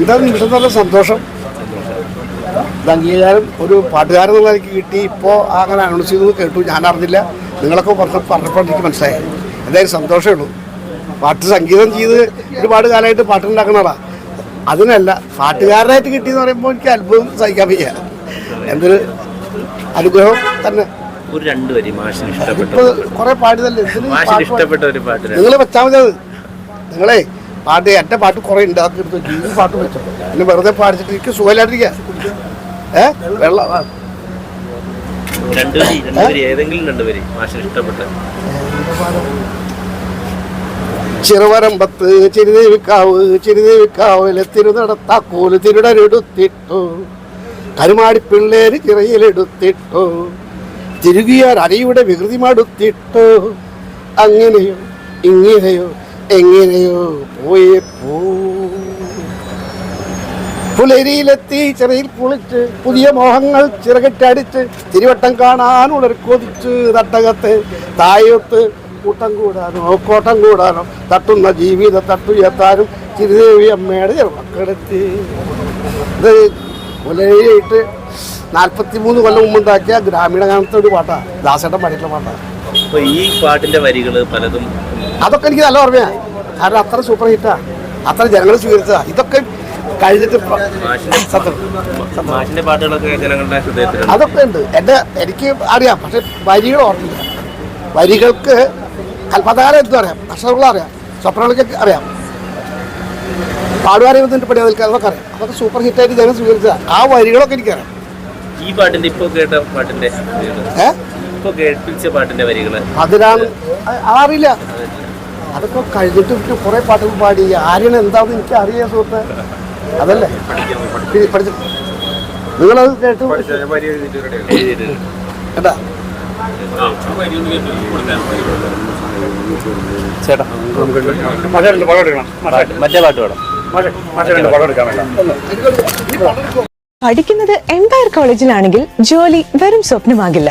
എന്താ നിമിഷം നല്ല സന്തോഷം. അംഗീകാരം ഒരു പാട്ടുകാരൻ എന്നുള്ള എനിക്ക് കിട്ടി. ഇപ്പോൾ അങ്ങനെ അനൗൺസ് ചെയ്തു കേട്ടു. ഞാൻ അറിഞ്ഞില്ല. നിങ്ങളൊക്കെ പറഞ്ഞ പറഞ്ഞപ്പോൾ എനിക്ക് മനസ്സിലായി എന്തായാലും സന്തോഷമേ ഉള്ളൂ. പാട്ട് സംഗീതം ചെയ്ത് ഒരുപാട് കാലമായിട്ട് പാട്ടുണ്ടാക്കണതാ. അതിനല്ല പാട്ടുകാരനായിട്ട് കിട്ടിയെന്ന് പറയുമ്പോൾ എനിക്ക് അത്ഭുതം സഹിക്കാൻ വയ്യ. എന്തൊരു അനുഗ്രഹം തന്നെ. ഒരു രണ്ട് വരി മാഷിന് ഇഷ്ടപ്പെട്ട. ഇപ്പോൾ കുറേ പാടിയതല്ലേ. നിങ്ങൾ വെച്ചാൽ മതി അത്. നിങ്ങളെ പാട്ട് എന്റെ പാട്ട് കുറേ ഉണ്ടാക്കി എടുത്ത് വെച്ചു ഈ പാട്ട് വെച്ചു. എന്നെ വെറുതെ പാടിച്ചിട്ട് എനിക്ക് സുഖമില്ലാണ്ടിരിക്കുക. ഏ? വെള്ളം ചെറുവരമ്പത്ത് ചിരുദേവിക്കാവ് ചിരുദേവിക്കാവിലെ തിരുനടത്താക്കോൽ തിരുടരെടുത്തിട്ടു. കരുമാടി പിള്ളേര് ചിറയിലെടുത്തിട്ടു. തിരുകിയാർ അരയുടെ വികൃതി മടുത്തിട്ടു അങ്ങനെയോ ഇങ്ങനെയോ. എങ്ങനെയോ പോയേ പോ പുലരിയിലെത്തി ചെറിയിൽ കുളിച്ച് പുതിയ മോഹങ്ങൾ ചിറകിട്ടടിച്ച് തിരുവട്ടം കാണാനുള്ളൊരു കൊതിച്ച് തട്ടകത്ത് തായൊത്ത് കൂട്ടം കൂടാനോ കോട്ടം കൂടാനോ തട്ടുന്ന ജീവിത തട്ടുയർത്താനും ചിരുദേവി അമ്മയുടെ ചെറുമക്കളെത്തി. ഇത് പുലരിയിട്ട് നാൽപ്പത്തി മൂന്ന് കൊല്ലം മുമ്പുണ്ടാക്കിയ ഗ്രാമീണ ഗാനത്തെ ഒരു പാട്ടാണ് ദാസേട്ടൻ പാടിയിട്ടുള്ള പാട്ടാണ് ഈ പാട്ടിന്റെ വരികൾ പലതും അതൊക്കെ എനിക്ക് നല്ല ഓർമ്മയാ. കാരണം അത്ര സൂപ്പർ ഹിറ്റാ അത്ര ജനങ്ങൾ സ്വീകരിച്ചതാ. ഇതൊക്കെ കഴിഞ്ഞിട്ട് മാഷിന്റെ പാട്ടുകളൊക്കെ ജനങ്ങളുടെ ഹൃദയത്തിലുണ്ട്. അതൊക്കെ ഉണ്ട്. എന്റെ എനിക്ക് അറിയാം. പക്ഷെ വരികൾ ഓർമ്മയില്ല വരികൾക്ക് കൽപ്പതാരം എന്തും അറിയാം. അക്ഷരങ്ങൾ അറിയാം. സ്വപ്നങ്ങൾക്ക് അറിയാം. പാടുവാരെഴുതിന്റെ പടി അതിൽ അതൊക്കെ അറിയാം. അതൊക്കെ സൂപ്പർ ഹിറ്റായിട്ട് ജനം സ്വീകരിച്ചതാണ് ആ വരികളൊക്കെ എനിക്കറിയാം. ഈ പാട്ടിന്റെ ഇപ്പൊ കേട്ട പാട്ടിന്റെ വരികൾ ഏ? ഇപ്പൊ കേൾപ്പിച്ച പാട്ടിന്റെ വരികൾ? അതിനാണ് അ- അതറിയില്ല അതൊക്കെ കഴിഞ്ഞിട്ട് കുറേ പാട്ടുകൾ പാടി. ആര്യന് എന്താന്ന് എനിക്ക് അറിയാം സുഹൃത്ത്. അതല്ലേ? പഠി- പഠിച്ചു നിങ്ങളത് കേട്ടു. കേട്ടാ? ചേട്ടാ മറ്റേ പാട്ട് പഠിക്കുന്നത് എംപയർ കോളേജിലാണെങ്കിൽ ജോലി വെറും സ്വപ്നമാകില്ല.